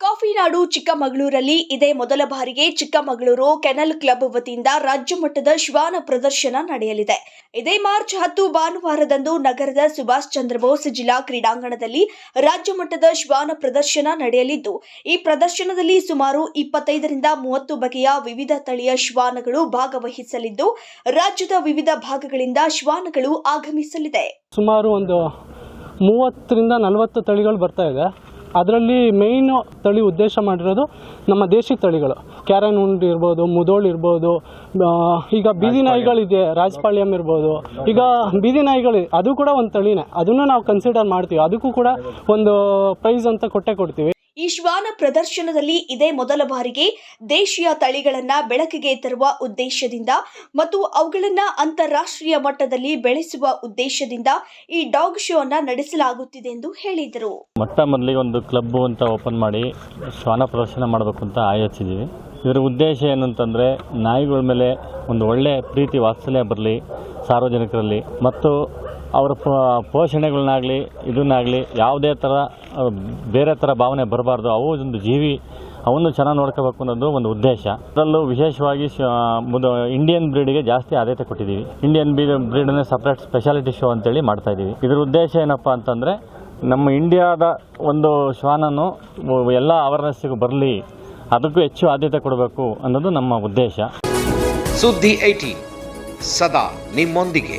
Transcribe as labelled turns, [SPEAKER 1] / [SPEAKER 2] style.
[SPEAKER 1] ಕಾಫಿನಾಡು ಚಿಕ್ಕಮಗಳೂರಲ್ಲಿ ಇದೇ ಮೊದಲ ಬಾರಿಗೆ ಚಿಕ್ಕಮಗಳೂರು ಕೆನಲ್ ಕ್ಲಬ್ ವತಿಯಿಂದ ರಾಜ್ಯ ಮಟ್ಟದ ಶ್ವಾನ ಪ್ರದರ್ಶನ ನಡೆಯಲಿದೆ. ಇದೇ ಮಾರ್ಚ್ ಹತ್ತು ಭಾನುವಾರದಂದು ನಗರದ ಸುಭಾಷ್ ಚಂದ್ರ ಬೋಸ್ ಜಿಲ್ಲಾ ಕ್ರೀಡಾಂಗಣದಲ್ಲಿ ರಾಜ್ಯ ಮಟ್ಟದ ಶ್ವಾನ ಪ್ರದರ್ಶನ ನಡೆಯಲಿದ್ದು, ಈ ಪ್ರದರ್ಶನದಲ್ಲಿ ಸುಮಾರು ಇಪ್ಪತ್ತೈದರಿಂದ ಮೂವತ್ತು ಬಗೆಯ ವಿವಿಧ ತಳಿಯ ಶ್ವಾನಗಳು ಭಾಗವಹಿಸಲಿದ್ದು, ರಾಜ್ಯದ ವಿವಿಧ ಭಾಗಗಳಿಂದ ಶ್ವಾನಗಳು ಆಗಮಿಸಲಿದೆ.
[SPEAKER 2] ಸುಮಾರು ಒಂದು ಮೂವತ್ತರಿಂದ ನಲವತ್ತು ತಳಿಗಳು ಬರ್ತಾ ಇದೆ. ಅದರಲ್ಲಿ ಮೇಯ್ನ್ ತಳಿ ಉದ್ದೇಶ ಮಾಡಿರೋದು ನಮ್ಮ ದೇಶಿ ತಳಿಗಳು. ಕ್ಯಾರನ್ ಉಂಡ್ ಇರ್ಬೋದು ಮುದೋಳ್ ಇರ್ಬೋದು ಈಗ ಬೀದಿ ನಾಯಿಗಳಿದೆ ರಾಜಪಾಳ್ಯಂ ಇರ್ಬೋದು. ಈಗ ಬೀದಿ ನಾಯಿಗಳು ಅದು ಕೂಡ ಒಂದು ತಳಿನೇ. ಅದನ್ನು ನಾವು ಕನ್ಸಿಡರ್ ಮಾಡ್ತೀವಿ. ಅದಕ್ಕೂ ಕೂಡ ಒಂದು ಪ್ರೈಸ್ ಅಂತ ಕೊಟ್ಟೆ ಕೊಡ್ತೀವಿ.
[SPEAKER 1] ಈ ಶ್ವಾನ ಪ್ರದರ್ಶನದಲ್ಲಿ ಇದೇ ಮೊದಲ ಬಾರಿಗೆ ದೇಶೀಯ ತಳಿಗಳನ್ನು ಬೆಳಕಿಗೆ ತರುವ ಉದ್ದೇಶದಿಂದ ಮತ್ತು ಅವುಗಳನ್ನು ಅಂತಾರಾಷ್ಟ್ರೀಯ ಮಟ್ಟದಲ್ಲಿ ಬೆಳೆಸುವ ಉದ್ದೇಶದಿಂದ ಈ ಡಾಗ್ ಶೋ ಅನ್ನ ನಡೆಸಲಾಗುತ್ತಿದೆ ಎಂದು ಹೇಳಿದರು.
[SPEAKER 3] ಮೊಟ್ಟ ಮೊದಲಿಗೆ ಒಂದು ಕ್ಲಬ್ ಅಂತ ಓಪನ್ ಮಾಡಿ ಶ್ವಾನ ಪ್ರದರ್ಶನ ಮಾಡಬೇಕು ಅಂತ ಆಯೋಜಿಸಿದ್ದೀವಿ ಇದರ ಉದ್ದೇಶ ಏನು ಅಂತಂದರೆ ನಾಯಿಗಳ ಮೇಲೆ ಒಂದು ಒಳ್ಳೆಯ ಪ್ರೀತಿ ವಾತ್ಸಲ್ಯ ಬರಲಿ, ಸಾರ್ವಜನಿಕರಲ್ಲಿ ಮತ್ತು ಅವರ ಪೋಷಣೆಗಳನ್ನಾಗಲಿ, ಇದನ್ನಾಗಲಿ ಯಾವುದೇ ಥರ ಬೇರೆ ಥರ ಭಾವನೆ ಬರಬಾರ್ದು. ಅವು ಒಂದು ಜೀವಿ, ಅವನ್ನು ಚೆನ್ನಾಗಿ ನೋಡ್ಕೋಬೇಕು ಅನ್ನೋದು ಒಂದು ಉದ್ದೇಶ. ಅದರಲ್ಲೂ ವಿಶೇಷವಾಗಿ ಇಂಡಿಯನ್ ಬ್ರೀಡ್ಗೆ ಜಾಸ್ತಿ ಆದ್ಯತೆ ಕೊಟ್ಟಿದ್ದೀವಿ. ಇಂಡಿಯನ್ ಬ್ರೀಡ್ ಬ್ರೀಡನ್ನೇ ಸಪ್ರೇಟ್ ಸ್ಪೆಷಾಲಿಟಿ ಶೋ ಅಂತೇಳಿ ಮಾಡ್ತಾ ಇದ್ದೀವಿ. ಇದ್ರ ಉದ್ದೇಶ ಏನಪ್ಪ ಅಂತಂದರೆ, ನಮ್ಮ ಇಂಡಿಯಾದ ಒಂದು ಶ್ವಾನನು ಎಲ್ಲ ಅವೇರ್ನೆಸ್ಸಿಗೂ ಬರಲಿ, ಅದಕ್ಕೂ ಹೆಚ್ಚು ಆದ್ಯತೆ ಕೊಡಬೇಕು ಅನ್ನೋದು ನಮ್ಮ ಉದ್ದೇಶ.
[SPEAKER 4] ಸುದ್ದಿ ಐಟಿ, ಸದಾ ನಿಮ್ಮೊಂದಿಗೆ.